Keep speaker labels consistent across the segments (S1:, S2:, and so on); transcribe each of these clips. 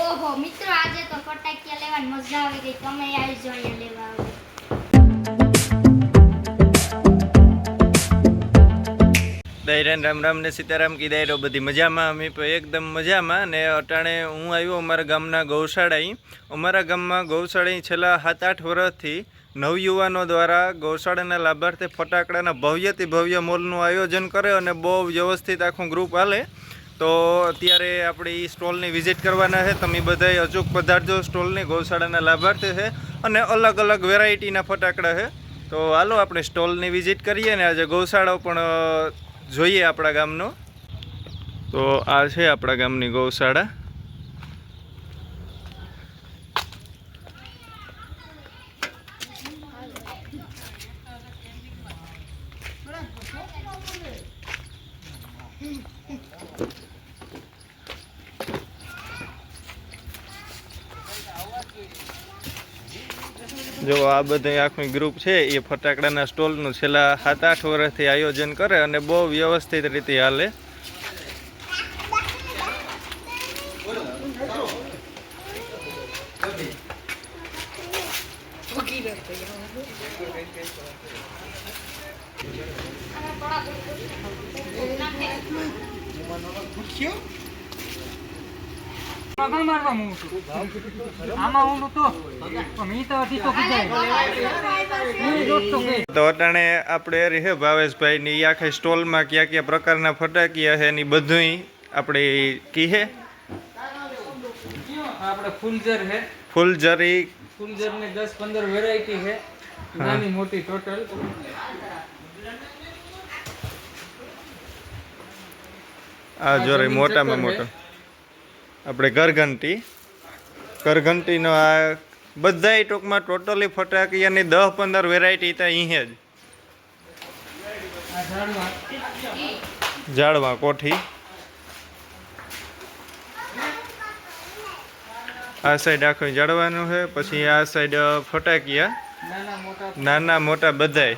S1: ઓહો, મિત્રો, આજે તો ફટાકિયા લેવાની મજા આવી ગઈ. તમે આવી જો લેવા આવો
S2: રામ રામ ને સીતારામ કી દાયરો બધી મજામાં? અમે પણ એકદમ મજામાં. ને અટાણે હું આવ્યો અમારા ગામના ગૌશાળાએ. અમારા ગામમાં ગૌશાળાએ છેલ્લા સાત આઠ વર્ષથી નવયુવાનો દ્વારા ગૌશાળાના લાભાર્થે ફટાકડાના ભવ્યથી ભવ્ય મોલનું આયોજન કરે અને બહુ વ્યવસ્થિત આખું ગ્રુપ હાલે. તો અત્યારે આપણે એ સ્ટોલની વિઝિટ કરવાના છે. તમે બધાએ અચૂક પધારજો. સ્ટોલની ગૌશાળાના લાભાર્થી છે અને અલગ અલગ વેરાયટીના ફટાકડા છે. તો હાલો આપણે સ્ટોલની વિઝિટ કરીએ ને આજે ગૌશાળાઓ પણ જોઈએ આપણા ગામનો. તો આ છે આપણા ગામની ગૌશાળા. જો આ બધા આખું ગ્રુપ છે, એ ફટાકડાના સ્ટોલનું છેલ્લા સાત આઠ વર્ષથી આયોજન કરે અને બહુ વ્યવસ્થિત રીતે હાલે.
S3: આગળ મારવા હું છું. આમાં હું તો. મી તો હતી તો કીધાય તો કે
S2: તો અટાણે આપણે રહે ભાવેશભાઈ ની આખા સ્ટોલમાં કયા કયા પ્રકારના ફટાકિયા છે એની બધું આપણે કીહે
S3: આપણે ફૂલઝર છે.
S2: ફૂલઝરી
S3: ફૂલઝર ને દસ પંદર વેરાયટી છે. નાની મોટી ટોટલ
S2: આ જો મોટામાં
S3: મોટા
S2: મોટો. આપણે ઘરઘંટી. ઘરઘંટીનો આ બધાય ટૂંકમાં ટોટલી ફટાકિયાની દસ પંદર વેરાયટી ત્યાં અહીં જ. ઝાડવા કોઠી. આ સાઈડ આખું ઝાડવાનું છે, પછી આ સાઈડ ફટાકિયા.
S3: નાના મોટા
S2: બધાય.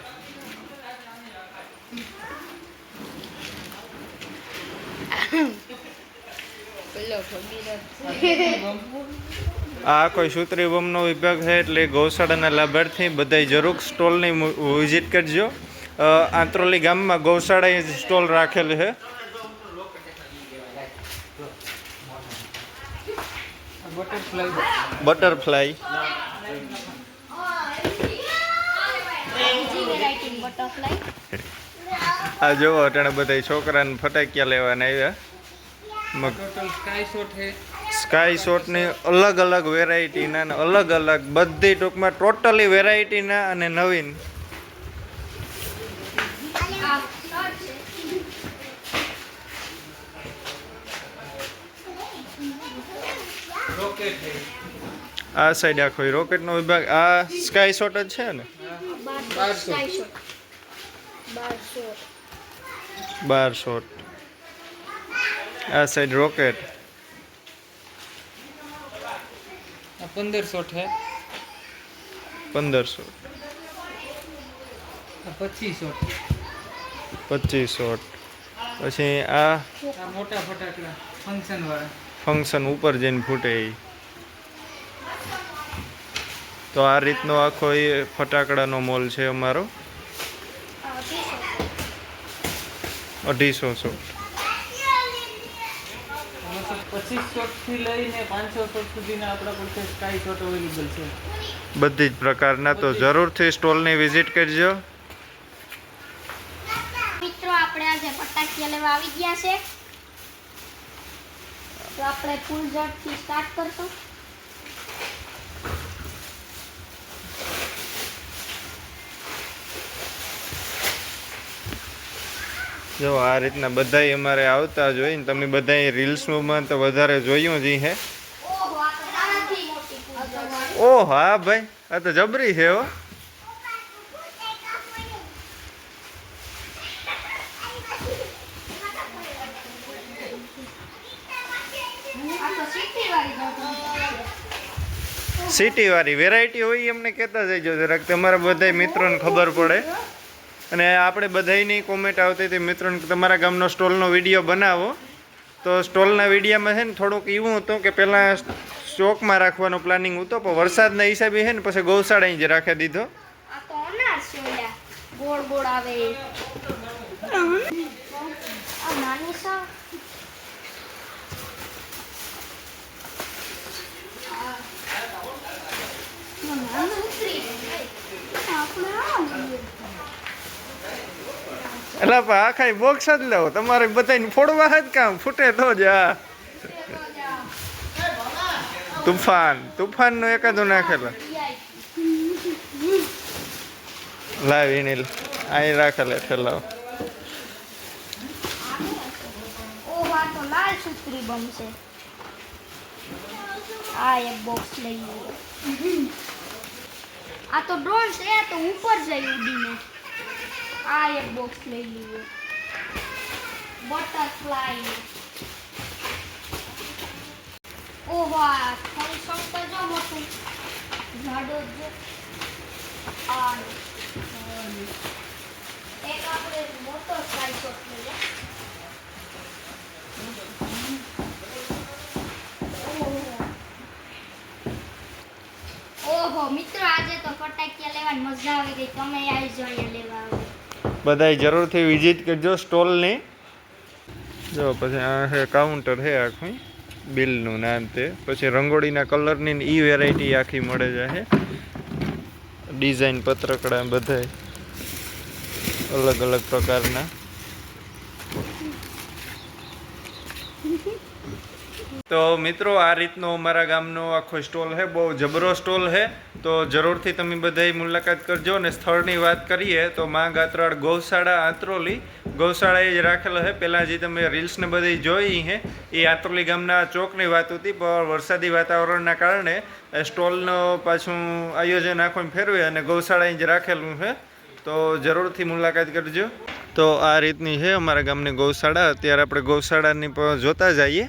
S2: આ કોઈ સૂત્રી બોમનો વિભાગ છે એટલે ગૌશાળાના લાભાર્થી બધાય જરૂર સ્ટોલની વિઝિટ કરજો. આંત્રોલી ગામમાં ગૌશાળાએ સ્ટોલ રાખેલ છે.
S3: બટરફ્લાય.
S2: આ જોવો અટાણે બધા છોકરાને ફટાકિયા લેવાના આવ્યા.
S3: સ્કાય શોટ
S2: સ્કાય શોટની અલગ અલગ વેરાયટીના અને અલગ અલગ બધી ટૂંકમાં ટોટલી વેરાયટીના અને નવીન.
S1: આ છે
S2: સાઈડ આખો રોકેટનો વિભાગ. આ સ્કાય શોટ જ છે ને?
S1: બાર શોટ
S2: બાર શોટ આ સાઈડ રોકેટ પંદરસો છે.
S3: પંદરસો. પચીસો.
S2: પચીસો. પછી આ
S3: આ મોટા ફટાકડા ફંક્શન વાળા.
S2: ફંક્શન ઉપર જઈને ફૂટે એ તો આ રીતનો આખો એ ફટાકડાનો મોલ છે અમારો. અઢીસો શોટ.
S3: પચીસ શોટથી લઈને પાંચસો શોટ સુધીના આપણા પાસે સ્કાય શોટ અવેલેબલ છે.
S2: બધી જ પ્રકારના તો જરૂરથી સ્ટોલની વિઝિટ કરજો.
S1: મિત્રો આપણે આજે ફટાકિયા લેવા આવી ગયા છે. તો આપણે ફૂલ ઝડપથી સ્ટાર્ટ કરશું.
S2: જો, આ રીતના બધાય અમારે આવતા જોઈને તમે બધા રીલ્સમાં તો વધારે જોયું જ હે. ઓ હા ભાઈ, આ તો જબરી છે હો.
S1: સિટી વાળી
S2: વેરાયટી હોય એમને કેતા કહેતા જઈજો જરાક. તમારા બધા મિત્રોને ખબર પડે. અને આપણે બધાયની કોમેન્ટ આવતી હતી મિત્રોને તમારા ગામનો સ્ટોલનો વીડિયો બનાવો. તો સ્ટોલના વિડીયામાં છે ને થોડુંક એવું હતું કે પહેલાં સ્ટોકમાં રાખવાનો પ્લાનિંગ હતો પણ વરસાદના હિસાબે છે ને પછી ગૌશાળા જ રાખી દીધો.
S1: ગોળ ગોળ આવે એ. આ નાની સાવ આ. આ નાનું ઉતરી ગયું. આપણે આ લઈએ.
S2: એટલે પણ આખા બોક્સ જ લઉં તમારે બધાને ફોડવા જ કામ ફૂટે તો જ આ તુફાન. તુફાનનો એકાદો નાખેલો. લાવ એને અહીં રાખેલે ઠેલાવ
S1: આ આ આ તો ડ્રોન છે તો ઉપર જઈ ઉડીને. આ એક બોક્સ લઈ લઈએ બટરફ્લાય ઓહો, આ થોડી શંકર જો મોટું. ઝાડો જો. આ અને એક આપણે મોટો સ્લાઇસ શોટ લઈએ. ઓહો, મિત્રો, આજે તો ફટાકિયા લેવાની મજા આવી ગઈ. તમે આવી અહીંયા લેવા આવે.
S2: બધાય જરૂરથી વિઝિટ કરજો સ્ટોલની. જો, પછી આ કાઉન્ટર છે આખું. બિલનું નામ તે. પછી રંગોળીના કલરની ઈ વેરાયટી આખી મળે છે ડિઝાઇન પત્રકડા બધાય. અલગ અલગ પ્રકારના. તો મિત્રો, આ રીતનો અમારા ગામનો આખો સ્ટોલ છે, બહુ જબરો સ્ટોલ છે. તો જરૂરથી તમે બધાય મુલાકાત કરજો અને સ્થળની વાત કરીએ તો મા ગાત્રાળ ગૌશાળા આંત્રોલી. ગૌશાળા એ જ રાખેલો છે. પહેલાં જે તમે રીલ્સને બધી જોઈ છે એ આંત્રોલી ગામના ચોકની વાત હતી, પણ વરસાદી વાતાવરણના કારણે સ્ટોલનો પાછું આયોજન આખું ફેરવે અને ગૌશાળા જ રાખેલું છે. તો જરૂરથી મુલાકાત કરજો. તો આ રીતની છે અમારા ગામની ગૌશાળા. અત્યારે આપણે ગૌશાળાની પર જોતા જઈએ.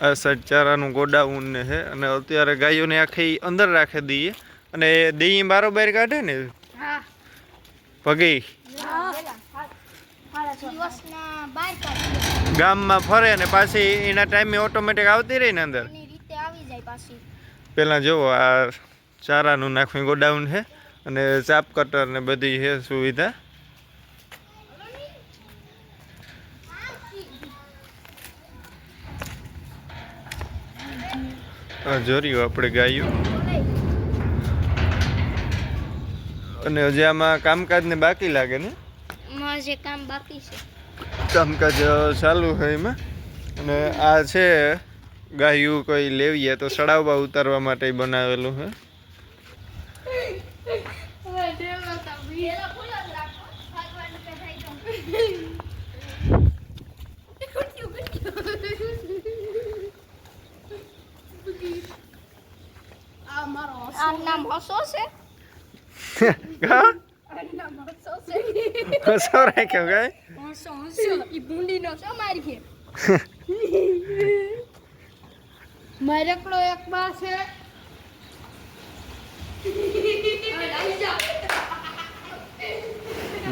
S2: આ સાઈડ ચારાનું ગોડાઉન ને છે અને અત્યારે ગાયોને આખી અંદર રાખી દઈએ અને દહીં બારોબાર કાઢે ને? ભગી ગામમાં ફરે ને પાછી એના ટાઈમે ઓટોમેટિક આવતી રહી ને અંદર? પહેલાં જુઓ આ ચારાનું નાખવું ગોડાઉન છે અને ચાપ કટર ને બધી છે સુવિધા. જોર્યું આપણે ગાયું. અને હજી આમાં કામકાજ ને બાકી લાગે ને?
S1: હજી કામ બાકી છે.
S2: કામકાજ ચાલુ છે એમાં. અને આ છે ગાયું કોઈ લેવીએ તો સડાવવા ઉતારવા માટે બનાવેલું છે.
S1: આ નામ હસો છે?
S2: હા?
S1: હસો
S2: રાખ્યો ગાય
S1: હસો હસો. ઈ ભૂંડીનો છે મારી મારે એક બા છે.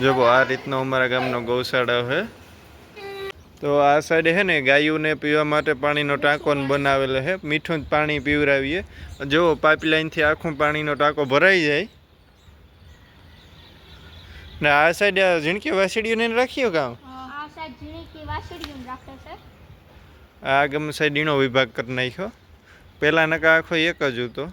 S2: જો આ રીતનો અમારા ગામનો ગૌશાળા છે. તો આ સાઈડે છે ને ગાયોને પીવા માટે પાણીનો ટાંકો બનાવેલો છે મીઠું પાણી પીવરાવીએ. જો પાઇપલાઇનથી આખું પાણીનો ટાંકો ભરાઈ જાય. ને આ સાઈડ ઝીણકી વાસળીઓને રાખ્યો કામ આ ગમ સાઈડ ઈનો વિભાગ કરી નાખ્યો. પહેલાં નકા આખો એક જ હતો.